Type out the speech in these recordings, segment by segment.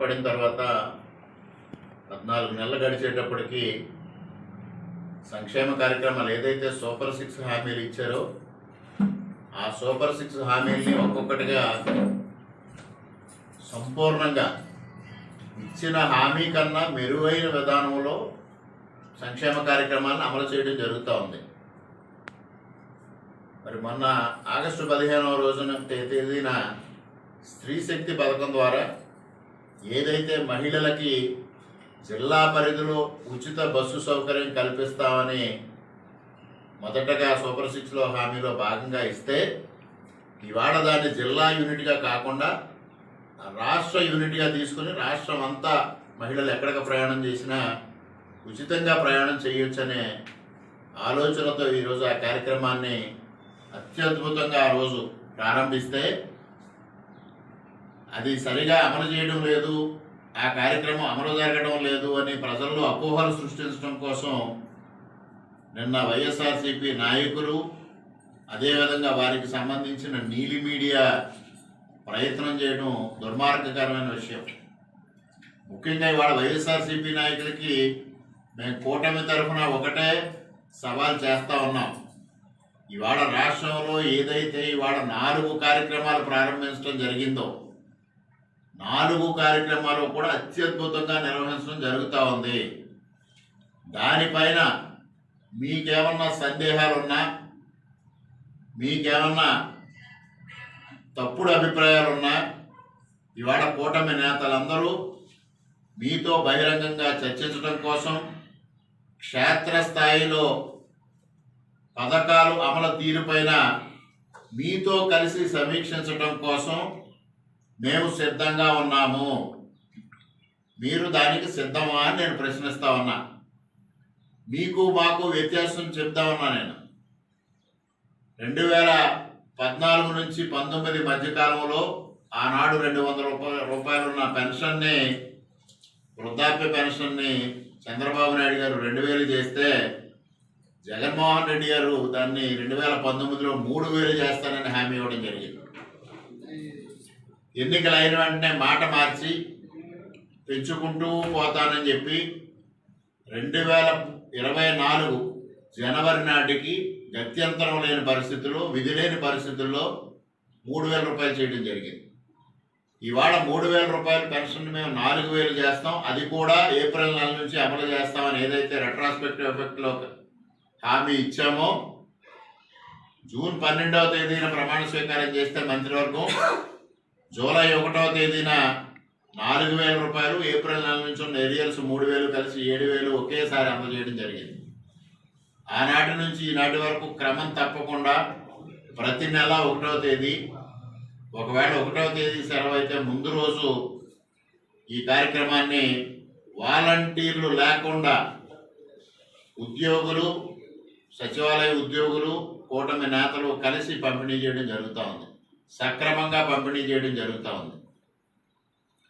పడిన తర్వాత పద్నాలుగు నెలలు గడిచేటప్పటికి సంక్షేమ కార్యక్రమాలు ఏదైతే సూపర్ సిక్స్ హామీలు ఇచ్చారో ఆ సూపర్ సిక్స్ హామీల్ని ఒక్కొక్కటిగా సంపూర్ణంగా ఇచ్చిన హామీ కన్నా మెరుగైన విధానంలో సంక్షేమ కార్యక్రమాలను అమలు చేయడం జరుగుతూ ఉంది. మరి మొన్న ఆగస్టు పదిహేనవ రోజున తేదీన స్త్రీ శక్తి పథకం ద్వారా ఏదైతే మహిళలకి జిల్లా పరిధిలో ఉచిత బస్సు సౌకర్యం కల్పిస్తామని మొదటగా సూపర్ సిక్స్లో హామీలో భాగంగా ఇస్తే ఇవాళ దాన్ని జిల్లా యూనిట్గా కాకుండా రాష్ట్ర యూనిట్గా తీసుకుని రాష్ట్రం అంతా మహిళలు ఎక్కడికి ప్రయాణం చేసినా ఉచితంగా ప్రయాణం చేయొచ్చనే ఆలోచనతో ఈరోజు ఆ కార్యక్రమాన్ని అత్యద్భుతంగా ఆ రోజు ప్రారంభిస్తే అది సరిగా అమలు చేయడం లేదు ఆ కార్యక్రమం అమలు జరగడం లేదు అని ప్రజల్లో అపోహలు సృష్టించడం కోసం నిన్న వైఎస్ఆర్సీపీ నాయకులు అదేవిధంగా వారికి సంబంధించిన నీలి మీడియా ప్రయత్నం చేయడం దుర్మార్గకరమైన విషయం. ముఖ్యంగా ఇవాళ వైఎస్ఆర్సీపీ నాయకులకి మేము కూటమి తరఫున ఒకటే సవాల్ చేస్తా ఉన్నాం. ఇవాళ రాష్ట్రంలో ఏదైతే ఇవాళ నాలుగు కార్యక్రమాలు ప్రారంభించడం జరిగిందో నాలుగు కార్యక్రమాలు కూడా అత్యద్భుతంగా నిర్వహించడం జరుగుతూ ఉంది. దానిపైన మీకేమన్నా సందేహాలు ఉన్నా మీకేమన్నా తప్పుడు అభిప్రాయాలున్నా ఇవాళ కూటమి నేతలందరూ మీతో బహిరంగంగా చర్చించడం కోసం క్షేత్రస్థాయిలో పథకాలు అమలు తీరుపైన మీతో కలిసి సమీక్షించడం కోసం మేము సిద్ధంగా ఉన్నాము. మీరు దానికి సిద్ధమా అని నేను ప్రశ్నిస్తా ఉన్నా. మీకు మాకు వ్యత్యాసం చెప్తా ఉన్నా నేను. రెండు వేల పద్నాలుగు నుంచి పంతొమ్మిది మధ్యకాలంలో ఆనాడు రెండు వందల రూపాయలు రూపాయలు ఉన్న పెన్షన్ని వృద్ధాప్య పెన్షన్ని చంద్రబాబు నాయుడు గారు రెండు వేలు చేస్తే జగన్మోహన్ రెడ్డి గారు దాన్ని రెండు వేల పంతొమ్మిదిలో మూడు వేలు చేస్తానని హామీ ఇవ్వడం జరిగింది. ఎన్నికలు అయిన వెంటనే మాట మార్చి పెంచుకుంటూ పోతానని చెప్పి రెండు వేల ఇరవై నాలుగు జనవరి నాటికి గత్యంతరం లేని పరిస్థితుల్లో విధి లేని పరిస్థితుల్లో మూడు వేల రూపాయలు చేయడం జరిగింది. ఇవాళ మూడు వేల రూపాయల పెన్షన్ మేము నాలుగు వేలు చేస్తాం. అది కూడా ఏప్రిల్ నెల నుంచి అమలు చేస్తామని ఏదైతే రెట్రాస్పెక్టివ్ ఎఫెక్ట్లో హామీ ఇచ్చామో జూన్ పన్నెండవ తేదీన ప్రమాణ స్వీకారం చేస్తే మంత్రివర్గం జూలై ఒకటవ తేదీన నాలుగు వేల రూపాయలు ఏప్రిల్ నెల నుంచి ఉన్న ఏరియల్స్ మూడు వేలు కలిసి ఏడు వేలు ఒకేసారి అందజేయడం జరిగింది. ఆనాటి నుంచి ఈనాటి వరకు క్రమం తప్పకుండా ప్రతి నెల ఒకటవ తేదీ ఒకవేళ ఒకటో తేదీ సెలవు అయితే ముందు రోజు ఈ కార్యక్రమాన్ని వాలంటీర్లు లేకుండా ఉద్యోగులు సచివాలయ ఉద్యోగులు కూటమి నేతలు కలిసి పంపిణీ చేయడం జరుగుతూ ఉంది. సక్రమంగా పంపిణీ చేయడం జరుగుతూ ఉంది.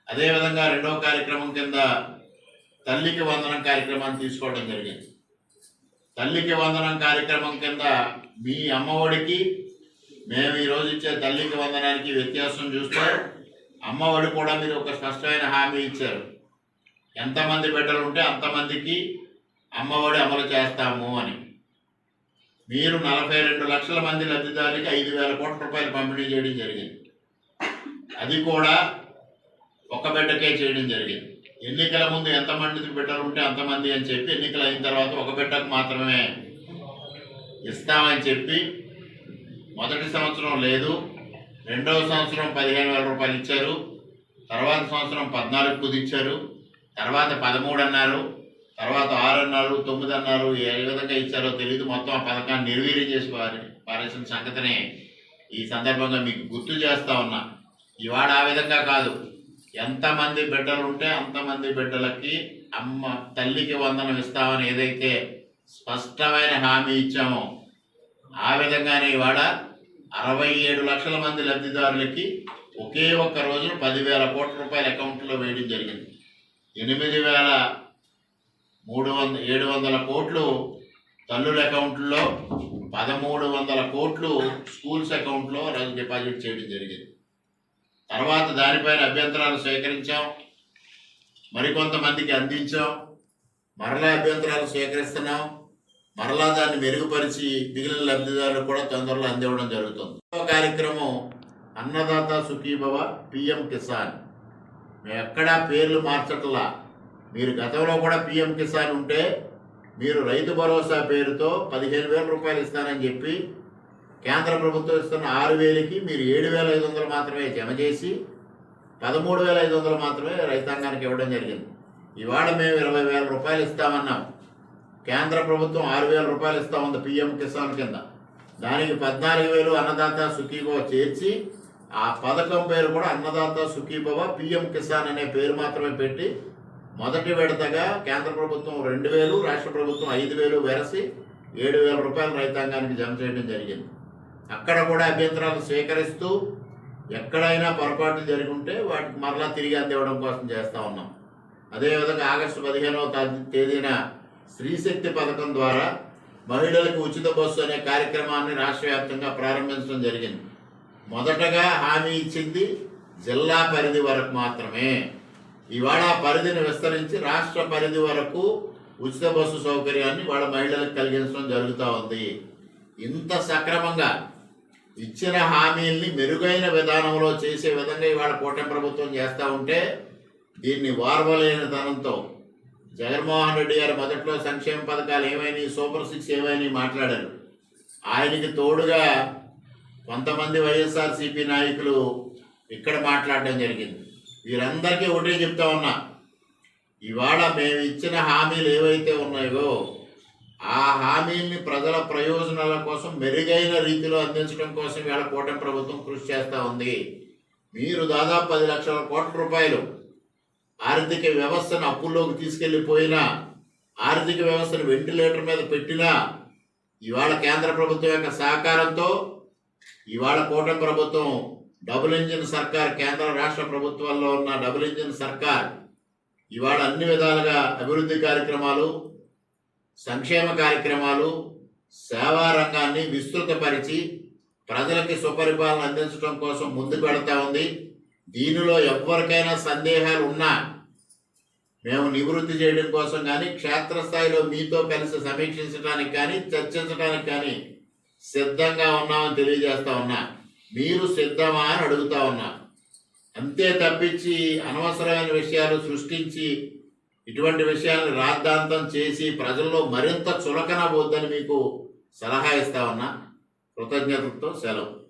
అదేవిధంగా రెండవ కార్యక్రమం కింద తల్లికి వందనం కార్యక్రమాన్ని తీసుకోవడం జరిగింది. తల్లికి వందనం కార్యక్రమం కింద మీ అమ్మఒడికి మేము ఈరోజు ఇచ్చే తల్లికి వందనానికి వ్యత్యాసం చూస్తే అమ్మఒడి కూడా మీరు ఒక స్పష్టమైన హామీ ఇచ్చారు. ఎంతమంది బిడ్డలు ఉంటే అంతమందికి అమ్మఒడి అమలు చేస్తాము అని. మీరు నలభై రెండు లక్షల మంది లబ్ధిదారులకి ఐదు వేల కోట్ల రూపాయలు పంపిణీ చేయడం జరిగింది. అది కూడా ఒక బిడ్డకే చేయడం జరిగింది. ఎన్నికల ముందు ఎంతమంది బిడ్డలు ఉంటే అంతమంది అని చెప్పి ఎన్నికలు అయిన తర్వాత ఒక బిడ్డకు మాత్రమే ఇస్తామని చెప్పి మొదటి సంవత్సరం లేదు రెండవ సంవత్సరం పదిహేను వేల రూపాయలు ఇచ్చారు తర్వాత సంవత్సరం పద్నాలుగు కుదిచ్చారు తర్వాత పదమూడు అన్నారు తర్వాత ఆరు అన్నారు తొమ్మిది అన్నారు ఏ విధంగా ఇచ్చారో తెలియదు మొత్తం ఆ పథకాన్ని నిర్వీర్యం చేసి పారేసిన సంగతిని ఈ సందర్భంగా మీకు గుర్తు చేస్తా ఉన్నా. ఇవాడ ఆ విధంగా కాదు. ఎంతమంది బిడ్డలు ఉంటే అంతమంది బిడ్డలకి అమ్మ తల్లికి వందనం ఇస్తామని ఏదైతే స్పష్టమైన హామీ ఇచ్చామో ఆ విధంగానే ఇవాడ అరవై ఏడు లక్షల మంది లబ్ధిదారులకి ఒకే ఒక్క రోజున పదివేల కోట్ల రూపాయల అకౌంట్లో వేయడం జరిగింది. ఎనిమిది వేల మూడు వంద ఏడు వందల కోట్లు తల్లుల అకౌంట్లో పదమూడు వందల కోట్లు స్కూల్స్ అకౌంట్లో డిపాజిట్ చేయడం జరిగింది. తర్వాత దానిపైన అభ్యంతరాలు స్వీకరించాం మరికొంతమందికి అందించాం మరలా అభ్యంతరాలు స్వీకరిస్తున్నాం మరలా దాన్ని మెరుగుపరిచి మిగిలిన లబ్ధిదారులకు కూడా తొందరలో అందివ్వడం జరుగుతుంది. కార్యక్రమం అన్నదాత సుఖీభవ పిఎం కిసాన్. మేము ఎక్కడా పేర్లు మార్చట్లా. మీరు గతంలో కూడా పిఎం కిసాన్ ఉంటే మీరు రైతు భరోసా పేరుతో పదిహేను వేల రూపాయలు ఇస్తానని చెప్పి కేంద్ర ప్రభుత్వం ఇస్తున్న ఆరు వేలకి మీరు ఏడు వేల ఐదు వందలు మాత్రమే జమ చేసి పదమూడు వేల ఐదు వందలు మాత్రమే రైతాంగానికి ఇవ్వడం జరిగింది. ఇవాళ మేము ఇరవై వేల రూపాయలు ఇస్తామన్నాం. కేంద్ర ప్రభుత్వం ఆరు వేల రూపాయలు ఇస్తా ఉంది పిఎం కిసాన్ కింద. దానికి పద్నాలుగు వేలు అన్నదాత సుఖీభవ చేర్చి ఆ పథకం పేరు కూడా అన్నదాత సుఖీభవ పిఎం కిసాన్ అనే పేరు మాత్రమే పెట్టి మొదటి విడతగా కేంద్ర ప్రభుత్వం రెండు వేలు రాష్ట్ర ప్రభుత్వం ఐదు వేలు వెరసి ఏడు వేల రూపాయలు రైతాంగానికి జమ చేయడం జరిగింది. అక్కడ కూడా అభ్యంతరాలు స్వీకరిస్తూ ఎక్కడైనా పొరపాట్లు జరిగి ఉంటే వాటికి మరలా తిరిగి అందివ్వడం కోసం చేస్తూ ఉన్నాం. అదేవిధంగా ఆగస్టు పదిహేనవ తేదీన స్త్రీశక్తి పథకం ద్వారా మహిళలకు ఉచిత బస్సు అనే కార్యక్రమాన్ని రాష్ట్ర వ్యాప్తంగా ప్రారంభించడం జరిగింది. మొదటగా హామీ ఇచ్చింది జిల్లా పరిధి వరకు మాత్రమే. ఇవాళ పరిధిని విస్తరించి రాష్ట్ర పరిధి వరకు ఉచిత బస్సు సౌకర్యాన్ని వాళ్ళ మహిళలకు కలిగించడం జరుగుతూ ఉంది. ఇంత సక్రమంగా ఇచ్చిన హామీల్ని మెరుగైన విధానంలో చేసే విధంగా ఇవాళ కూటమి ప్రభుత్వం చేస్తూ ఉంటే దీన్ని వార్వలేని తనంతో జగన్మోహన్ రెడ్డి గారు మొదట్లో సంక్షేమ పథకాలు ఏమైనాయి సూపర్ సిక్స్ ఏమైనాయి మాట్లాడారు. ఆయనకి తోడుగా కొంతమంది వైఎస్ఆర్సీపీ నాయకులు ఇక్కడ మాట్లాడడం జరిగింది. వీరందరికీ ఒకటే చెప్తా ఉన్నా. ఇవాళ మేము ఇచ్చిన హామీలు ఏవైతే ఉన్నాయో ఆ హామీల్ని ప్రజల ప్రయోజనాల కోసం మెరుగైన రీతిలో అందించడం కోసం ఇవాళ కూటమి ప్రభుత్వం కృషి చేస్తూ ఉంది. మీరు దాదాపు పది లక్షల కోట్ల రూపాయలు ఆర్థిక వ్యవస్థను అప్పుల్లోకి తీసుకెళ్ళిపోయినా ఆర్థిక వ్యవస్థను వెంటిలేటర్ మీద పెట్టినా ఇవాళ కేంద్ర ప్రభుత్వం యొక్క సహకారంతో ఇవాళ కూటమి ప్రభుత్వం డబుల్ ఇంజిన్ సర్కార్ కేంద్ర రాష్ట్ర ప్రభుత్వాల్లో ఉన్న డబుల్ ఇంజిన్ సర్కార్ ఇవాళ అన్ని విధాలుగా అభివృద్ధి కార్యక్రమాలు సంక్షేమ కార్యక్రమాలు సేవా రంగాన్ని విస్తృతపరిచి ప్రజలకి సుపరిపాలన అందించడం కోసం ముందుకు వెళతా ఉంది. దీనిలో ఎవరికైనా సందేహాలు ఉన్నా మేము నివృత్తి చేయడం కోసం కానీ క్షేత్రస్థాయిలో మీతో కలిసి సమీక్షించడానికి కానీ చర్చించడానికి కానీ సిద్ధంగా ఉన్నామని తెలియజేస్తా ఉన్నా. మీరు సిద్ధమా అని అడుగుతా ఉన్నా. అంతే తప్పించి అనవసరమైన విషయాలు సృష్టించి ఇటువంటి విషయాలను రాద్ధాంతం చేసి ప్రజల్లో మరింత చులకన పోద్దని మీకు సలహా ఇస్తా ఉన్నా. కృతజ్ఞతలతో సెలవు.